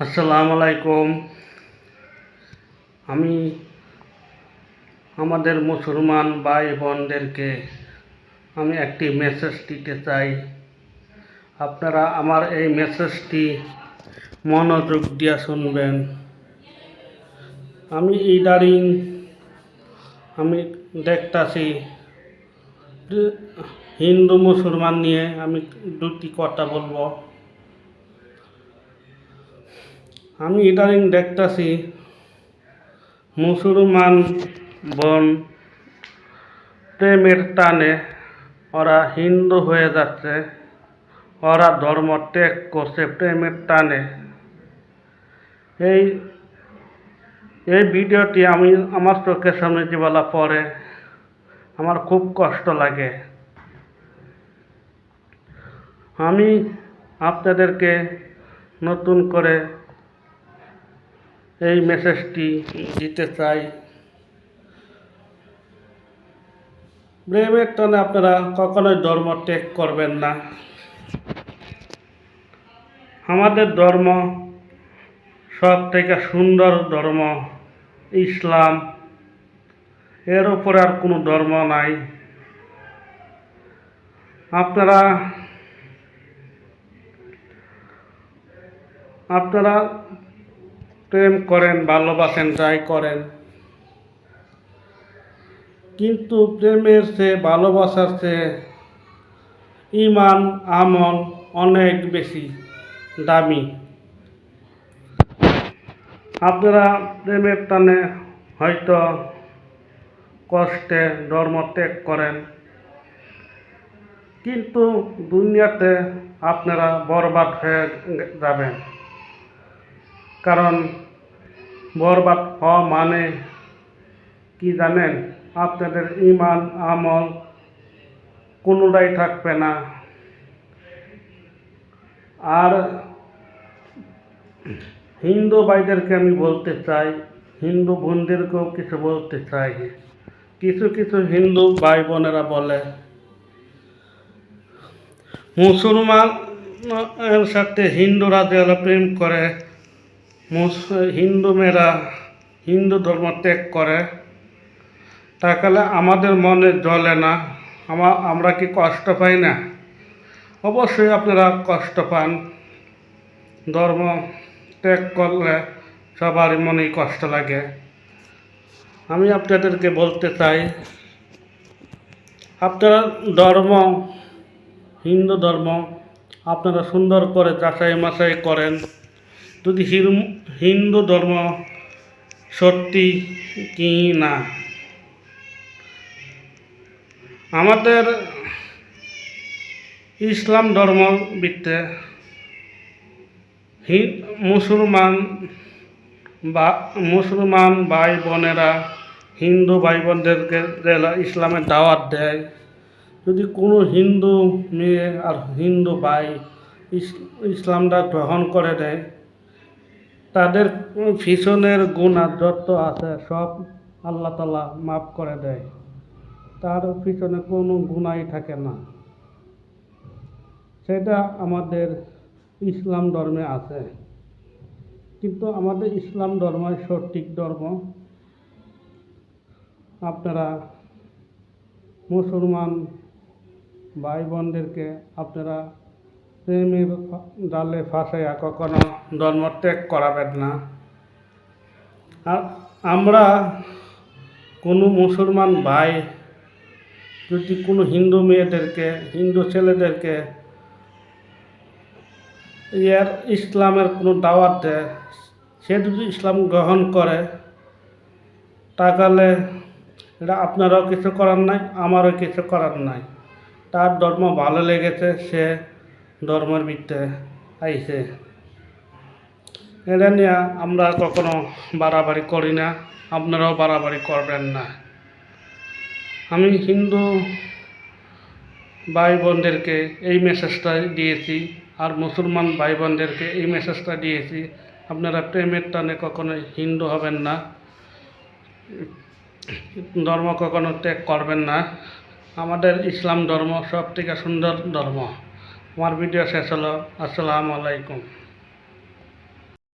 আসসালামু আলাইকুম। আমি আমাদের মুসলমান ভাই বোনদেরকে আমি একটি মেসেজ দিতে চাই। আপনারা আমার এই মেসেজটি মনোযোগ দিয়ে শুনবেন। আমি ইদারিং আমি দেখতাছি হিন্দু মুসলমান নিয়ে আমি দুটি কথা বলব। আমি ইদানিং দেখতাছি মুসলমান বোন প্রেমের টানে ওরা হিন্দু হয়ে যাচ্ছে, ওরা ধর্ম ত্যাগ করছে প্রেমের টানে। এই এই ভিডিওটি আমি আমার চোখের সামনে যেবেলা পড়ে, আমার খুব কষ্ট লাগে। আমি আপনাদেরকে নতুন করে এই মেসেজটি দিতে চাই। প্রেমের টানে আপনারা কখনোই ধর্ম ত্যাগ করবেন না। আমাদের ধর্ম সব থেকে সুন্দর ধর্ম ইসলাম। এর উপরে আর কোনো ধর্ম নাই। আপনারা আপনারা প্রেম করেন, ভালোবাসেন, যাই করেন। কিন্তু প্রেমের চেয়ে ভালোবাসার চেয়ে ইমান, আমল অনেক বেশি দামি। আপনারা প্রেমের টানে হয়তো কষ্টে ধর্ম ত্যাগ করেন, কিন্তু দুনিয়াতে আপনারা বরবাদ হয়ে যাবেন। কারণ বরবাদ হওয়া মানে কি জানেন? আপনাদের ইমান আমল কোনোটাই থাকবে না। আর হিন্দু ভাইদেরকে আমি বলতে চাই, হিন্দু বোনদেরকেও কিছু বলতে চাই। কিছু কিছু হিন্দু ভাই বোনেরা বলে, মুসলমান সাথে হিন্দুরা যারা প্রেম করে হিন্দু মেয়েরা হিন্দু ধর্ম ত্যাগ করে তাহলে আমাদের মনে জ্বলে না। আমা, আমরা কি কষ্ট পাই না? অবশ্যই আপনারা কষ্ট পান। ধর্ম ত্যাগ করলে সবারই মনেই কষ্ট লাগে। আমি আপনাদেরকে বলতে চাই, আপনারা ধর্ম, হিন্দু ধর্ম আপনারা সুন্দর করে যাচাই মাচাই করেন। যদি হিন্দু ধর্ম সত্যি কি না? আমাদের ইসলাম ধর্ম ভিত্তে মুসলমান বা, মুসলমান ভাই বোনেরা হিন্দু ভাই বোনদেরকে ইসলামের দাওয়াত দেয়, যদি কোনো হিন্দু মেয়ে আর হিন্দু ভাই ইস- ইসলামটা গ্রহণ করে দেয় তাদের পিছনের গুণা যত আছে সব আল্লাহ তালা মাফ করে দেয়। তার পিছনে কোনো গুণাই থাকে না। সেটা আমাদের ইসলাম ধর্মে আছে। কিন্তু আমাদের ইসলাম ধর্মই সঠিক ধর্ম। আপনারা মুসলমান ভাই বোনদেরকে আপনারা প্রেমের ডালে ফাঁসাইয়া কখনো ত্যাগ করাবেন না। আর আমরা কোনো মুসলমান ভাই, যদি কোনো হিন্দু মেয়েদেরকে, হিন্দু ছেলেদেরকে ইয়ার ইসলামের কোনো দাওয়াত দেয়, সে যদি ইসলাম গ্রহণ করে, তাহলে এটা আপনারও কিছু করার নাই, আমারও কিছু করার নাই। তার ধর্ম ভালো লেগেছে, সে ধর্মের ভিত্তে আইছে। এটা নিয়ে আমরা কখনো বাড়াবাড়ি করি না, আপনারাও বাড়াবাড়ি করবেন না। আমি হিন্দু ভাই বোনদেরকে এই মেসেজটা দিয়েছি আর মুসলমান ভাই বোনদেরকে এই মেসেজটা দিয়েছি। আপনারা প্রেমের টানে কখনো হিন্দু হবেন না, ধর্ম কখনো ত্যাগ করবেন না। আমাদের ইসলাম ধর্ম সব থেকে সুন্দর ধর্ম। আমার ভিডিও শেষ হলো আসসালামু আলাইকুম।